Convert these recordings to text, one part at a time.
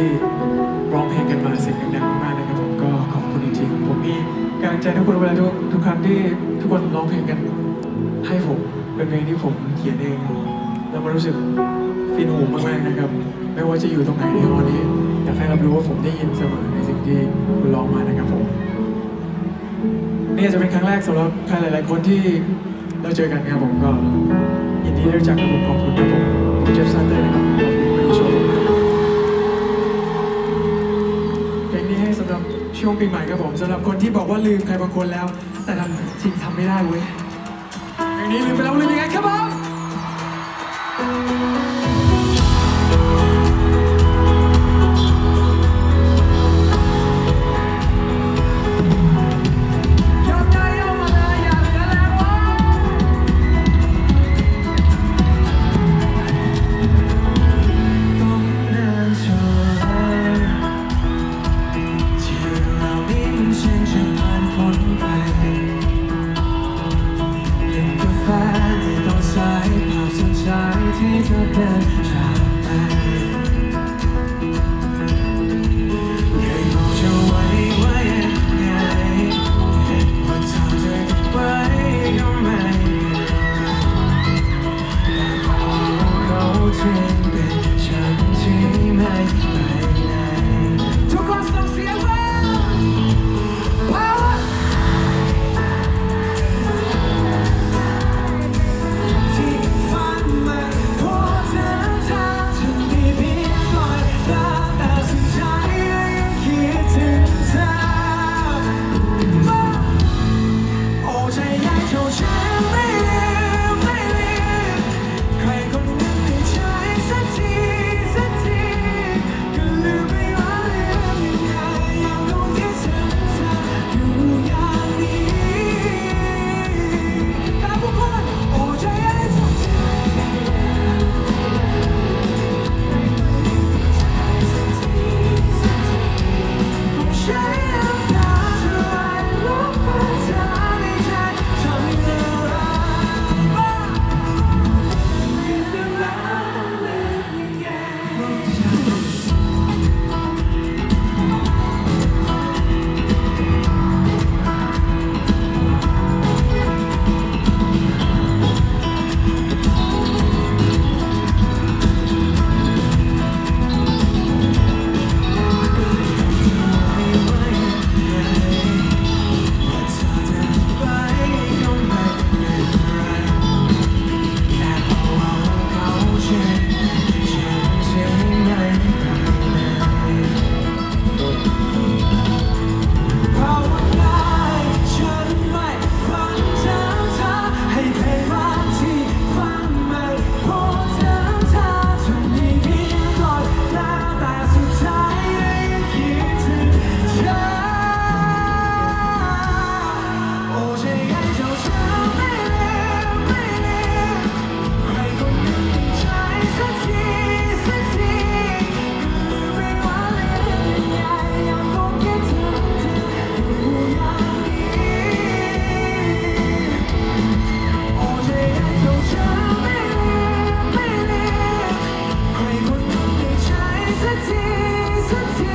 ที่ร้องเพลงกันมาเสียงดังๆมากๆนะครับผมก็ขอบคุณจริงๆผมมีกำลังใจทุกคนเวลาทุกทุกครั้งที่ทุกคนร้องเพลงกันให้ผมเป็นเพลงที่ผมเขียนเองแล้วมันรู้สึกฟินหูมากๆนะครับ ไม่ว่าจะอยู่ตรงไหนในห้องนี้อยากให้รับรู้ว่าผมได้ยินเสมอในสิ่งที่คุณร้องมานะครับผมนี่อาจจะเป็นครั้งแรกสำหรับใครหลาย ๆ คนที่เราเจอกันนะครับผมก็ยินดีได้รู้จักกับผมขอบคุณครับผมผมเจฟสันเลยนะครับ ช่วงปีใหม่ครับผมสำหรับคนที่บอกว่าลืมใครบางคนแล้ว แต่ทำจริงทำไม่ได้เว้ยอย่างนี้ลืมไปแล้วลืมยังไงครับผม 代替这片沙滩。to you.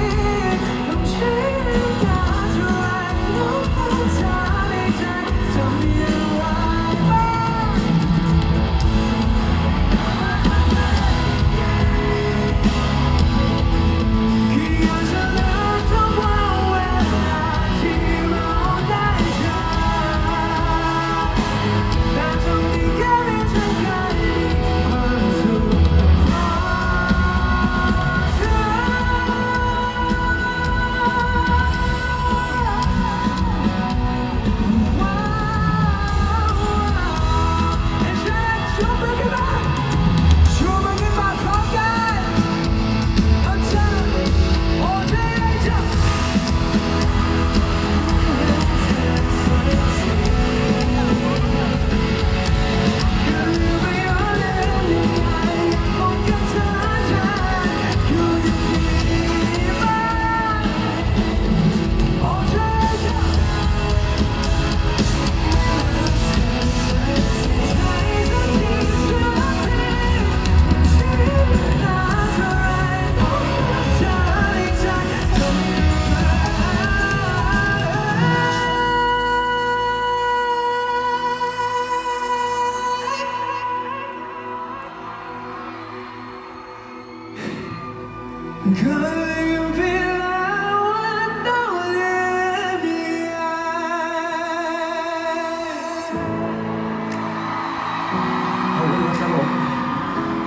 ผมขอ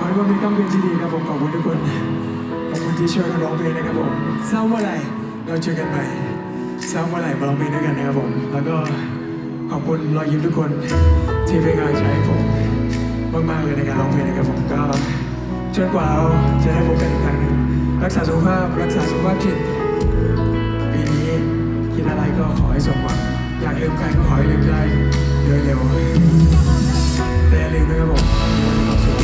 ให้ทุกคนมีค่ำคืนที่ดีครับผมขอบคุณทุกคนขอบคุณที่ช่วยกันร้องเพลงนะครับผมเศร้าเมื่อไหร่เราเจอกันใหม่เศร้าเมื่อไหร่มาร้องเพลงด้วยกันนะครับผม แล้วก็ขอบคุณรอยยิ้มทุกคนที่เป็นกำลังใจให้ผมมากๆเลยในการร้องเพลงนะครับผมก็จนกว่าเราจะได้พบกันอีกครั้ง รักษาสุขภาพ รักษาสุขภาพจิตปีนี้คิดอะไรก็ขอให้สมหวัง อยากลืมใครก็ขอให้ลืมได้โดยเร็วแต่อย่าลืมนะครับผมมีความสุข